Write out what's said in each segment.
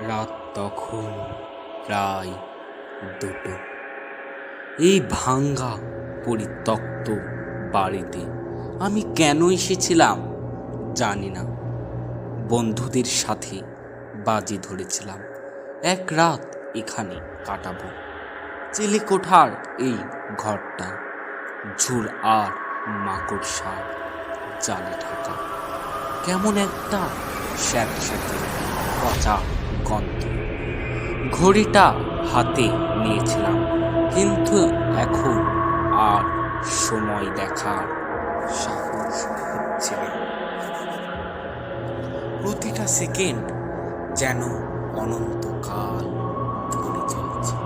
রাত তখন প্রায় দুটো। এই ভাঙ্গা পরিত্যক্ত বাড়িতে আমি কেন এসেছিলাম জানি না। বন্ধুদের সাথে বাজি ধরেছিলাম। এক রাত এখানে কাটাবো। চেলে কোঠার এই ঘরটা, ঝুর আর মাকড়সা জালে ঢাকা। কেমন একটা স্যাঁত স্যাঁতে পচা গন্ধ। ঘড়িটা হাতে নিয়েছিলাম, কিন্তু এখন আর সময় দেখার সাহস হচ্ছে না। প্রতিটা সেকেন্ড যেন অনন্তকাল ধরে চলছে।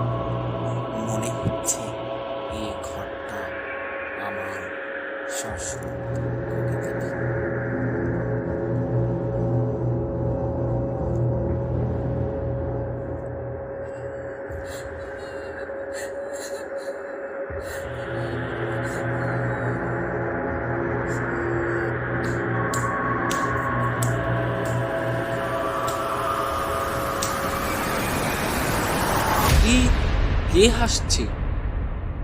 মনে হচ্ছে এই ঘরটা আমার শাশ্বত এ কে হাসছে।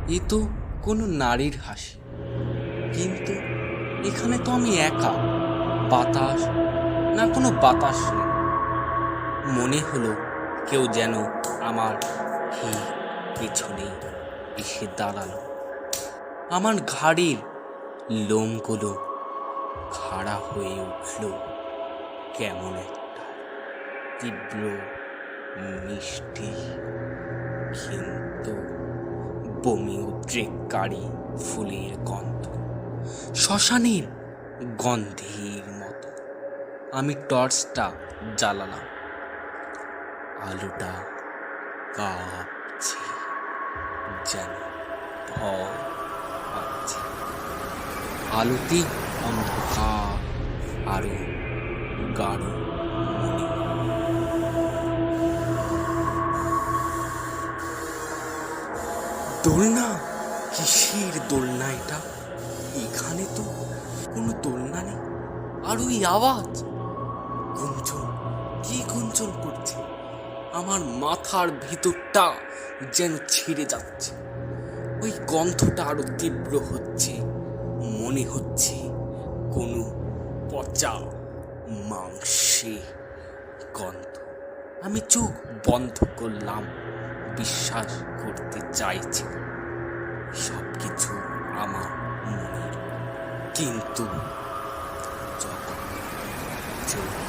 এ তো কোনো নারীর হাসি। কিন্তু এখানে তো আমি একা। বাতাস, না কোনো বাতাস নেই মনে হলো কেউ যেন আমার পেছনে এসে দাঁড়াল। আমার ঘাড়ির লোমগুলো খাড়া হয়ে উঠল। কেমন একটা তীব্র মিষ্টি কিন্তু বমি উদ্রেককারী ফুলের গন্ধ, শ্মশানের গন্ধের মতো। আমি টর্চটা জ্বালালাম। আলোটা কাঁপছে, যেন ভয় পাচ্ছে। আলোতে অন্ধকার, আরও গাঢ় দোলনা? কিসের দোলনা এটা? এখানে তো কোনো দোলনা নেই। আর ওই আওয়াজ? আমার মাথার ভিতরটা যেন ছিঁড়ে যাচ্ছে। ওই গন্ধটা আরও তীব্র হচ্ছে, মনে হচ্ছে কোনো পচা মাংসে গন্ধ। আমি চোখ বন্ধ করলাম, বিশ্বাস করতে চাইছি সব কিছু আমার মনের। কিন্তু যখন চোখ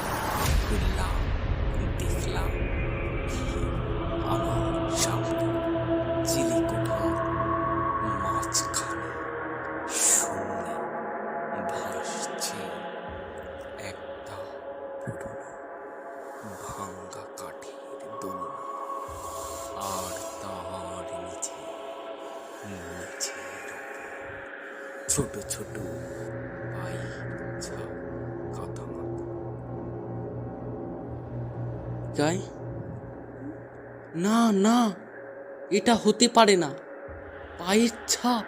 ছোট ছোট পাই গাই না না, এটা হতে পারে না। পায়ের ছাপ,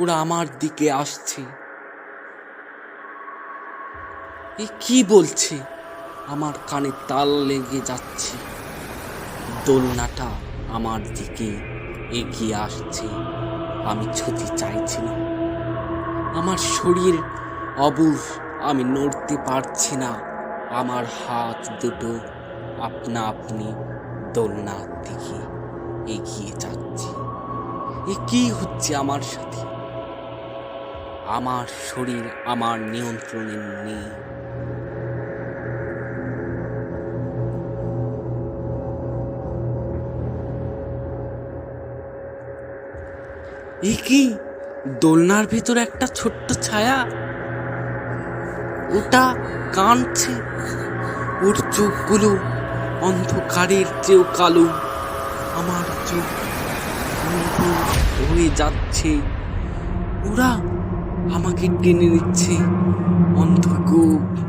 ওরা আমার দিকে আসছে। এ কি বলছে? আমার কানে তাল লেগে যাচ্ছে। দোলনাটা আমার দিকে এগিয়ে আসছে। আমি ছুটি চাইছি না। আমার শরীর অবুজ আমি নড়তে পারছি না। আমার হাত দুটো আপনা আপনি দোলনার দিকে এগিয়ে যাচ্ছে। এ কি হচ্ছে আমার সাথে? আমার শরীর আমার নিয়ন্ত্রণে নেই। এ কি? দোলনার ভিতর একটা ছোট্ট ছায়া। ওটা কাঁদছে। ওর চোখগুলো অন্ধকারের চেয়েও কালো। আমার চোখ হয়ে যাচ্ছে। ওরা আমাকে টেনে নিচ্ছে। অন্ধকূপ